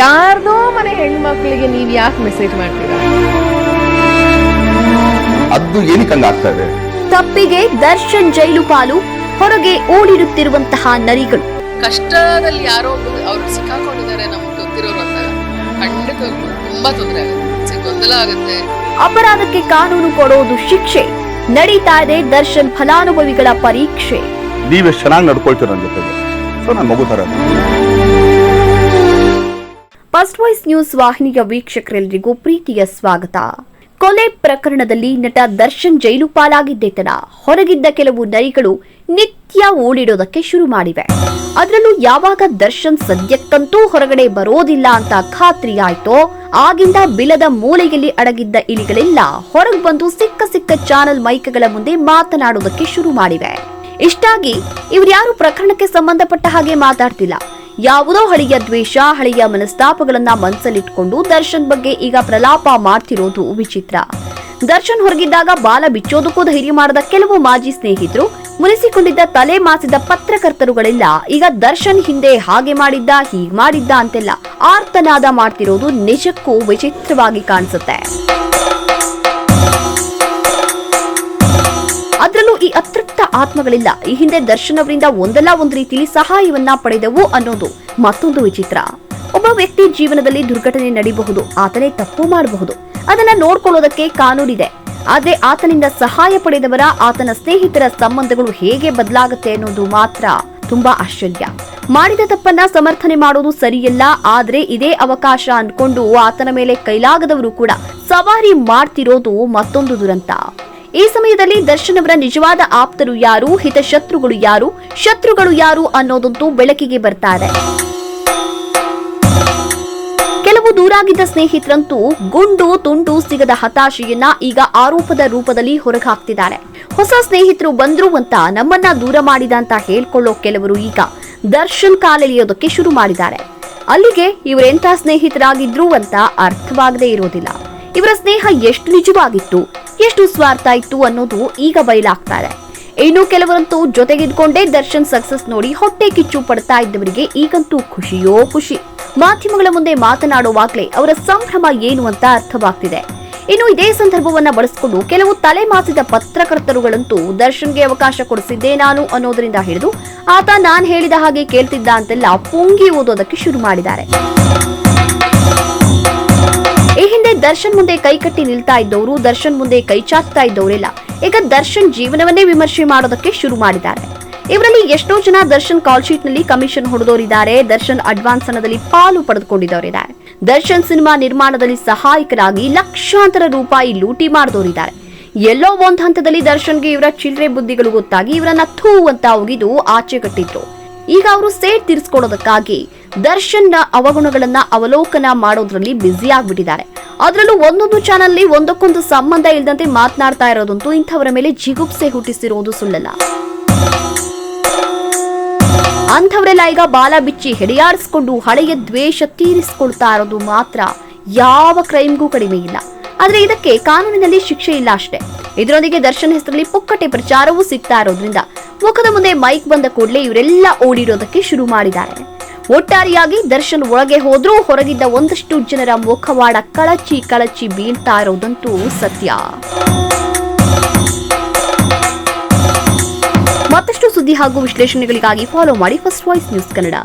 ಯಾರ್ದೋ ಮನೆ ಹೆಣ್ಮಕ್ಳಿಗೆ ನೀವ್ ಯಾಕೆ ಮೆಸೇಜ್ ಮಾಡ್ತೀರಾ? ಅದು ಏನಕ್ಕೆ ಹಂಗಾಗ್ತಾ ಇದೆ? ತಪ್ಪಿಗೆ ದರ್ಶನ್ ಜೈಲು ಪಾಲು ಹೊರಗೆ ಓಡಿರುತ್ತಿರುವಂತಹ ನರಿಗಳು. ಕಷ್ಟದಲ್ಲಿ ಯಾರೋ ಅವ್ರು ಸಿಕ್ಕಾಕೊಂಡಿದ್ದಾರೆ ನಮ್ಗೆ ಗೊತ್ತಿರೋರು ಅಂದಾಗ ಖಂಡಿತವಾಗ್ಲೂ ತುಂಬಾ ತೊಂದರೆ ಆಗುತ್ತೆ. ಗೊಂದಲ ಆಗುತ್ತೆ. ಅಪರಾಧಕ್ಕೆ ಕಾನೂನು ಕೊಡೋದು ಶಿಕ್ಷೆ. ನಡೀತಾ ಇದೆ ದರ್ಶನ್ ಫಲಾನುಭವಿಗಳ ಪರೀಕ್ಷೆ. ನೀವೆಷ್ಟು ಚೆನ್ನಾಗಿ ನಡ್ಕೊಳ್ತೀರ ನನ್ನ ಜೊತೆಗೆ. ಸೊ ನಾನು ಮಗು ಥರ. ಫಸ್ಟ್ ವಾಯ್ಸ್ ನ್ಯೂಸ್ ವಾಹಿನಿಯ ವೀಕ್ಷಕರೆಲ್ಲರಿಗೂ ಪ್ರೀತಿಯ ಸ್ವಾಗತ. ಕೊಲೆ ಪ್ರಕರಣದಲ್ಲಿ ನಟ ದರ್ಶನ್ ಜೈಲು ಪಾಲಾಗಿದ್ದೇತನ ಹೊರಗಿದ್ದ ಕೆಲವು ನರಿಗಳು ನಿತ್ಯ ಓಡಿಡೋದಕ್ಕೆ ಶುರು ಮಾಡಿವೆ. ಅದರಲ್ಲೂ ಯಾವಾಗ ದರ್ಶನ್ ಸದ್ಯಕ್ಕಂತೂ ಹೊರಗಡೆ ಬರೋದಿಲ್ಲ ಅಂತ ಖಾತ್ರಿ ಆಯ್ತೋ, ಆಗಿಂದ ಬಿಲದ ಮೂಲೆಯಲ್ಲಿ ಅಡಗಿದ್ದ ಇಲಿಗಳೆಲ್ಲ ಹೊರಗೆ ಬಂದು ಸಿಕ್ಕ ಸಿಕ್ಕ ಚಾನೆಲ್ ಮೈಕ್ಗಳ ಮುಂದೆ ಮಾತನಾಡೋದಕ್ಕೆ ಶುರು ಮಾಡಿವೆ. ಇಷ್ಟಾಗಿ ಇವ್ರ್ಯಾರು ಪ್ರಕರಣಕ್ಕೆ ಸಂಬಂಧಪಟ್ಟ ಹಾಗೆ ಮಾತಾಡ್ತಿಲ್ಲ. ಯಾವುದೋ ಹಳೆಯ ದ್ವೇಷ, ಹಳೆಯ ಮನಸ್ತಾಪಗಳನ್ನ ಮನಸ್ಸಲ್ಲಿಟ್ಕೊಂಡು ದರ್ಶನ್ ಬಗ್ಗೆ ಈಗ ಪ್ರಲಾಪ ಮಾಡ್ತಿರೋದು ವಿಚಿತ್ರ. ದರ್ಶನ್ ಹೊರಗಿದ್ದಾಗ ಬಾಲ ಬಿಚ್ಚೋದಕ್ಕೂ ಧೈರ್ಯ ಮಾಡದ ಕೆಲವು ಮಾಜಿ ಸ್ನೇಹಿತರು, ಮುನಿಸಿಕೊಂಡಿದ್ದ ತಲೆ ಮಾಸಿದ ಪತ್ರಕರ್ತರುಗಳೆಲ್ಲ. ಈಗ ದರ್ಶನ್ ಹಿಂದೆ ಹಾಗೆ ಮಾಡಿದ್ದ, ಹೀಗ್ ಮಾಡಿದ್ದ ಅಂತೆಲ್ಲ ಆರ್ತನಾದ ಮಾಡ್ತಿರೋದು ನಿಜಕ್ಕೂ ವಿಚಿತ್ರವಾಗಿ ಕಾಣಿಸುತ್ತೆ. ಅದರಲ್ಲೂ ಈ ಅತೃಪ್ತ ಆತ್ಮಗಳಿಲ್ಲ. ಈ ಹಿಂದೆ ದರ್ಶನ್ ಅವರಿಂದ ಒಂದಲ್ಲ ಒಂದು ರೀತಿಯಲ್ಲಿ ಸಹಾಯವನ್ನ ಪಡೆದವು ಅನ್ನೋದು ಮತ್ತೊಂದು ವಿಚಿತ್ರ. ಒಬ್ಬ ವ್ಯಕ್ತಿ ಜೀವನದಲ್ಲಿ ದುರ್ಘಟನೆ ನಡೀಬಹುದು, ಆತನೇ ತಪ್ಪು ಮಾಡಬಹುದು. ಅದನ್ನ ನೋಡ್ಕೊಳ್ಳೋದಕ್ಕೆ ಕಾನೂನಿದೆ. ಆದ್ರೆ ಆತನಿಂದ ಸಹಾಯ ಪಡೆದವರ, ಆತನ ಸ್ನೇಹಿತರ ಸಂಬಂಧಗಳು ಹೇಗೆ ಬದಲಾಗುತ್ತೆ ಅನ್ನೋದು ಮಾತ್ರ ತುಂಬಾ ಆಶ್ಚರ್ಯ. ಮಾಡಿದ ತಪ್ಪನ್ನ ಸಮರ್ಥನೆ ಮಾಡೋದು ಸರಿಯಲ್ಲ, ಆದ್ರೆ ಇದೇ ಅವಕಾಶ ಅನ್ಕೊಂಡು ಆತನ ಮೇಲೆ ಕೈಲಾಗದವರು ಕೂಡ ಸವಾರಿ ಮಾಡ್ತಿರೋದು ಮತ್ತೊಂದು ದುರಂತ. ಈ ಸಮಯದಲ್ಲಿ ದರ್ಶನ್ ಅವರ ನಿಜವಾದ ಆಪ್ತರು ಯಾರು, ಹಿತಶತ್ರುಗಳು ಯಾರು, ಶತ್ರುಗಳು ಯಾರು ಅನ್ನೋದಂತೂ ಬೆಳಕಿಗೆ ಬರ್ತಾ ಇದೆ. ಕೆಲವು ದೂರಾಗಿದ್ದ ಸ್ನೇಹಿತರಂತೂ ಗುಂಡು ತುಂಡು ಸಿಗದ ಹತಾಶೆಯನ್ನ ಈಗ ಆರೋಪದ ರೂಪದಲ್ಲಿ ಹೊರಗೆ ಹಾಕ್ತಿದ್ದಾರೆ ಹೊಸ ಸ್ನೇಹಿತರು ಬಂದ್ರು ಅಂತ ನಮ್ಮನ್ನ ದೂರ ಮಾಡಿದ ಅಂತ ಹೇಳ್ಕೊಳ್ಳೋ ಕೆಲವರು ಈಗ ದರ್ಶನ್ ಕಾಲೆಳೆಯೋದಕ್ಕೆ ಶುರು ಮಾಡಿದ್ದಾರೆ. ಅಲ್ಲಿಗೆ ಇವರೆಂಥ ಸ್ನೇಹಿತರಾಗಿದ್ರು ಅಂತ ಅರ್ಥವಾಗದೇ ಇರೋದಿಲ್ಲ. ಇವರ ಸ್ನೇಹ ಎಷ್ಟು ನಿಜವಾಗಿತ್ತು? ಎಷ್ಟು ಸ್ವಾರ್ಥ ಇತ್ತು ಅನ್ನೋದು ಈಗ ಬಯಲಾಗ್ತಾ ಇದೆ ಇನ್ನು ಕೆಲವರಂತೂ ಜೊತೆಗಿದ್ಕೊಂಡೇ ದರ್ಶನ್ ಸಕ್ಸಸ್ ನೋಡಿ ಹೊಟ್ಟೆ ಕಿಚ್ಚು ಪಡ್ತಾ ಇದ್ದವರಿಗೆ ಈಗಂತೂ ಖುಷಿಯೋ ಖುಷಿ. ಮಾಧ್ಯಮಗಳ ಮುಂದೆ ಮಾತನಾಡುವಾಗ್ಲೇ ಅವರ ಸಂಭ್ರಮ ಏನು ಅಂತ ಅರ್ಥವಾಗ್ತಿದೆ. ಇನ್ನು ಇದೇ ಸಂದರ್ಭವನ್ನ ಬಳಸಿಕೊಂಡು ಕೆಲವು ತಲೆಮಾಸಿದ ಪತ್ರಕರ್ತರುಗಳಂತೂ ದರ್ಶನ್ಗೆ ಅವಕಾಶ ಕೊಡಿಸಿದ್ದೆ ನಾನು ಅನ್ನೋದರಿಂದ ಹಿಡಿದು ಆತ ನಾನ್ ಹೇಳಿದ ಹಾಗೆ ಕೇಳ್ತಿದ್ದ ಅಂತೆಲ್ಲ ಪೊಂಗಿ ಓದೋದಕ್ಕೆ ಶುರು ಮಾಡಿದ್ದಾರೆ. ದರ್ಶನ್ ಮುಂದೆ ಕೈಕಟ್ಟಿ ನಿಲ್ತಾ ಇದ್ದವರು, ದರ್ಶನ್ ಮುಂದೆ ಕೈ ಚಾಚ್ತಾ ಇದ್ದವರೆಲ್ಲ. ಈಗ ದರ್ಶನ್ ಜೀವನವನ್ನೇ ವಿಮರ್ಶೆ ಮಾಡೋದಕ್ಕೆ ಶುರು ಮಾಡಿದ್ದಾರೆ. ಇವರಲ್ಲಿ ಎಷ್ಟೋ ಜನ ದರ್ಶನ್ ಕಾಲ್ ಶೀಟ್ನಲ್ಲಿ ಕಮಿಷನ್ ಹೊಡೆದವರಿದ್ದಾರೆ. ದರ್ಶನ್ ಅಡ್ವಾನ್ಸ್ ಹಣದಲ್ಲಿ ಪಾಲು ಪಡೆದುಕೊಂಡಿದ್ದವರಿದ್ದಾರೆ ದರ್ಶನ್ ಸಿನಿಮಾ ನಿರ್ಮಾಣದಲ್ಲಿ ಸಹಾಯಕರಾಗಿ ಲಕ್ಷಾಂತರ ರೂಪಾಯಿ ಲೂಟಿ ಮಾಡಿದವರಿದ್ದಾರೆ. ಎಲ್ಲೋ ಒಂದ್ ಹಂತದಲ್ಲಿ ದರ್ಶನ್ಗೆ ಇವರ ಚಿಲ್ಲರೆ ಬುದ್ಧಿಗಳು ಗೊತ್ತಾಗಿ ಇವರನ್ನ ಥೂ ಅಂತ ಒಗಿದು ಆಚೆ ಕಟ್ಟಿದ್ರು. ಈಗ ಅವರು ಸೇಟ್ ತೀರಿಸ್ಕೊಡೋದಕ್ಕಾಗಿ ನ ಅವಗುಣಗಳನ್ನ ಅವಲೋಕನ ಮಾಡೋದ್ರಲ್ಲಿ ಬ್ಯುಸಿ ಆಗ್ಬಿಟ್ಟಿದ್ದಾರೆ. ಅದರಲ್ಲೂ ಒಂದೊಂದು ಚಾನಲ್ ಒಂದಕ್ಕೊಂದು ಸಂಬಂಧ ಇಲ್ಲದಂತೆ ಮಾತನಾಡ್ತಾ ಇರೋದಂತೂ ಇಂಥವರ ಮೇಲೆ ಜಿಗುಪ್ಸೆ ಹುಟ್ಟಿಸಿರುವುದು ಸುಳ್ಳಲ್ಲ. ಅಂಥವರೆಲ್ಲ ಈಗ ಬಾಲ ಬಿಚ್ಚಿ ಹೆಡೆಯಾಡಿಸ್ಕೊಂಡು ಹಳೆಯ ದ್ವೇಷ ತೀರಿಸಿಕೊಳ್ತಾ ಇರೋದು ಮಾತ್ರ ಯಾವ ಕ್ರೈಮ್ಗೂ ಕಡಿಮೆ ಇಲ್ಲ. ಆದ್ರೆ ಇದಕ್ಕೆ ಕಾನೂನಿನಲ್ಲಿ ಶಿಕ್ಷೆ ಇಲ್ಲ ಅಷ್ಟೇ. ಇದರೊಂದಿಗೆ ದರ್ಶನ್ ಹೆಸರಲ್ಲಿ ಪುಕ್ಕಟೆ ಪ್ರಚಾರವೂ ಸಿಗ್ತಾ ಇರೋದ್ರಿಂದ ಮುಖದ ಮುಂದೆ ಮೈಕ್ ಬಂದ ಕೂಡಲೇ ಇವರೆಲ್ಲ ಓಡಿರೋದಕ್ಕೆ ಶುರು ಮಾಡಿದ್ದಾರೆ. ಒಟ್ಟಾರೆಯಾಗಿ ದರ್ಶನ್ ಒಳಗೆ ಹೋದ್ರೂ ಹೊರಗಿದ್ದ ಒಂದಷ್ಟು ಜನರ ಮುಖವಾಡ ಕಳಚಿ ಕಳಚಿ ಬೀಳ್ತಾ ಇರೋದಂತೂ ಸತ್ಯ. ಮತ್ತಷ್ಟು ಸುದ್ದಿ ಹಾಗೂ ವಿಶ್ಲೇಷಣೆಗಳಿಗಾಗಿ ಫಾಲೋ ಮಾಡಿ ಫಸ್ಟ್ ವಾಯ್ಸ್ ನ್ಯೂಸ್ ಕನ್ನಡ